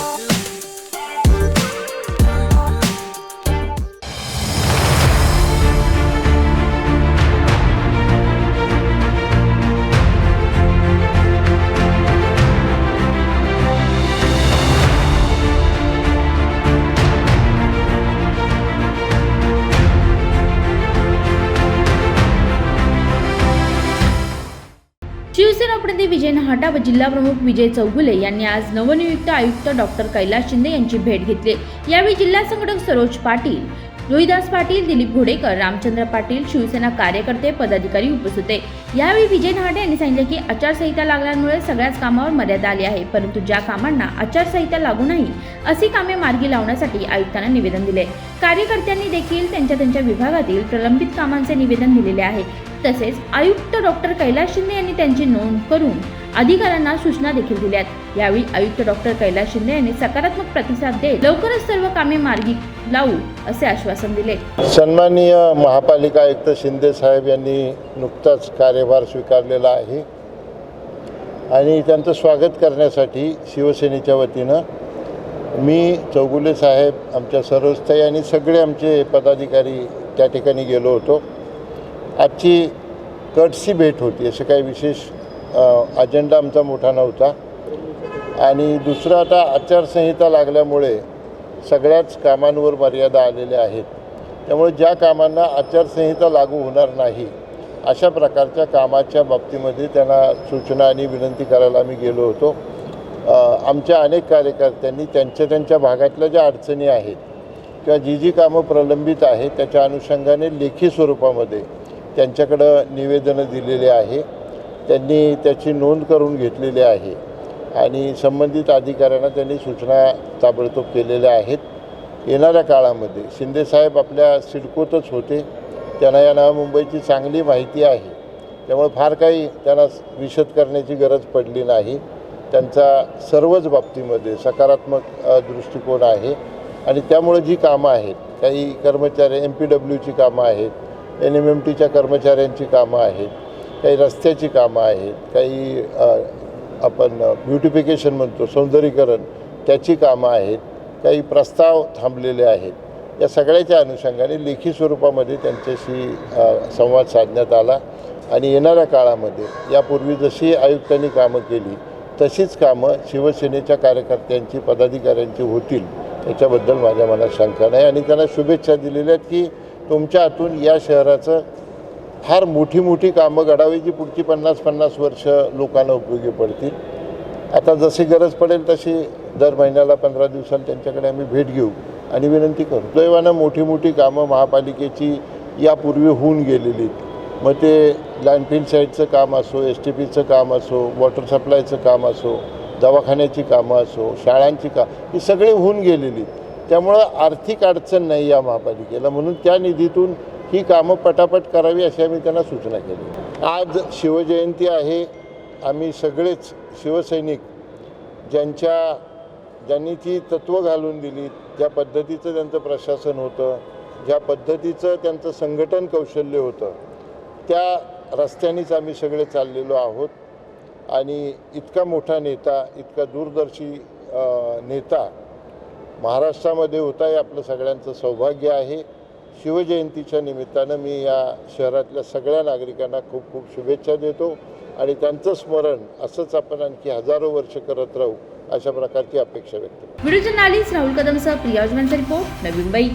do. Shiv Sena लोकप्रतिनिधी विजय नहाटा व जिल्हाप्रमुख विजय चौगुले यांनी आज नवनियुक्त आयुक्त डॉक्टर कैलास शिंदे यांची भेट घेतली. यावेळी जिल्हा संघटक सरोज पाटील रोहिदास पाटील दिलीप घोडेकर रामचंद्र पाटील शिवसेना कार्यकर्ते पदाधिकारी उपस्थित होते. यावेळी विजय नहाटे यांनी सांगितले की आचारसंहिता लागल्यामुळे सगळ्याच कामावर मर्यादा आली आहे परंतु ज्या कामांना आचारसंहिता लागू नाही अशी कामे मार्गी लावण्यासाठी आयुक्तांना निवेदन दिले. कार्यकर्त्यांनी देखील त्यांच्या त्यांच्या विभागातील प्रलंबित कामांचे निवेदन दिलेले आहे. तसेच आयुक्त डॉक्टर कैलास शिंदे यांनी त्यांची नोंद करून अधिकाऱ्यांना सूचना देखील दिल्यात. यावेळी आयुक्त डॉक्टर कैलास शिंदे यांनी सकारात्मक प्रतिसाद देत लवकरच सर्व कामे मार्गी लावू असे आश्वासन दिले. सन्माननीय महापालिका आयुक्त शिंदे साहेब यांनी नुकताच कार्यभार स्वीकारलेला आहे. आणि त्यांचं स्वागत करण्यासाठी शिवसेनेच्या वतीनं मी चौगुले साहेब आमच्या सरोजताई आणि सगळे आमचे पदाधिकारी त्या ठिकाणी गेलो होतो. आजची कटशी भेट होती असं काही विशेष अजेंडा आमचा मोठा नव्हता. आणि दुसरं आता आचारसंहिता लागल्यामुळे सगळ्याच कामांवर मर्यादा आलेल्या आहेत. त्यामुळे ज्या कामांना आचारसंहिता लागू होणार नाही अशा प्रकारच्या कामाच्या बाबतीमध्ये त्यांना सूचना आणि विनंती करायला आम्ही गेलो होतो. आमच्या अनेक कार्यकर्त्यांनी त्यांच्या त्यांच्या भागातल्या ज्या अडचणी आहेत किंवा जी जी कामं प्रलंबित आहेत त्याच्या अनुषंगाने लेखी स्वरूपामध्ये त्यांच्याकडं निवेदनं दिलेले आहे. त्यांनी त्याची नोंद करून घेतलेली आहे. आणि संबंधित अधिकाऱ्यांना त्यांनी सूचना ताबडतोब केलेल्या आहेत. येणाऱ्या काळामध्ये शिंदेसाहेब आपल्या सिडकोतच होते. त्यांना या नव्या मुंबईची चांगली माहिती आहे. त्यामुळे फार काही त्यांना विशद करण्याची गरज पडली नाही. त्यांचा सर्वच बाबतीमध्ये सकारात्मक दृष्टिकोन आहे. आणि त्यामुळे जी कामं आहेत काही कर्मचारी एम पी डब्ल्यूची कामं आहेत एन एम एम टीच्या कर्मचाऱ्यांची कामं आहेत काही रस्त्याची कामं आहेत काही आपण ब्युटिफिकेशन म्हणतो सौंदर्यीकरण त्याची कामं आहेत काही प्रस्ताव थांबलेले आहेत. या सगळ्याच्या अनुषंगाने लेखी स्वरूपामध्ये त्यांच्याशी संवाद साधण्यात आला आणि येणाऱ्या काळामध्ये यापूर्वी जशी आयुक्तांनी कामं केली तशीच कामं शिवसेनेच्या कार्यकर्त्यांची पदाधिकाऱ्यांची होतील त्याच्याबद्दल माझ्या मनात शंका नाही आणि त्यांना शुभेच्छा दिलेल्या आहेत की तुमच्या हातून या शहराचं फार मोठी मोठी कामं घडावी जी पुढची पन्नास पन्नास वर्ष लोकांना उपयोगी पडतील. आता जशी गरज पडेल तशी दर महिन्याला पंधरा दिवसांनी त्यांच्याकडे आम्ही भेट घेऊ आणि विनंती करू. दैवानं मोठी मोठी कामं महापालिकेची यापूर्वी होऊन गेलेली मग ते लँडफिल साईडचं काम असो एस टी पीचं काम असो वॉटर सप्लायचं काम असो दवाखान्याची कामं असो शाळांची का ही सगळी होऊन गेलेली त्यामुळं आर्थिक अडचण नाही या महापालिकेला. म्हणून त्या निधीतून ही कामं पटापट करावी अशी आम्ही त्यांना सूचना केली. आज शिवजयंती आहे. आम्ही सगळेच शिवसैनिक ज्यांच्या ज्यांनी ती तत्त्व घालून दिली ज्या पद्धतीचं त्यांचं प्रशासन होतं ज्या पद्धतीचं त्यांचं संघटन कौशल्य होतं त्या रस्त्यानेच आम्ही सगळे चाललेलो आहोत. आणि इतका मोठा नेता इतका दूरदर्शी नेता महाराष्ट्रामध्ये होता हे आपलं सगळ्यांचं सौभाग्य आहे. शिवजयंतीच्या निमित्तानं मी या शहरातल्या सगळ्या नागरिकांना खूप खूप शुभेच्छा देतो आणि त्यांचं स्मरण असंच आपण आणखी हजारो वर्ष करत राहू अशा प्रकारची अपेक्षा व्यक्त व्हिडिओ जर्नालिस्ट राहुल कदमसह प्रियाजनांचा रिपोर्ट नवी मुंबई.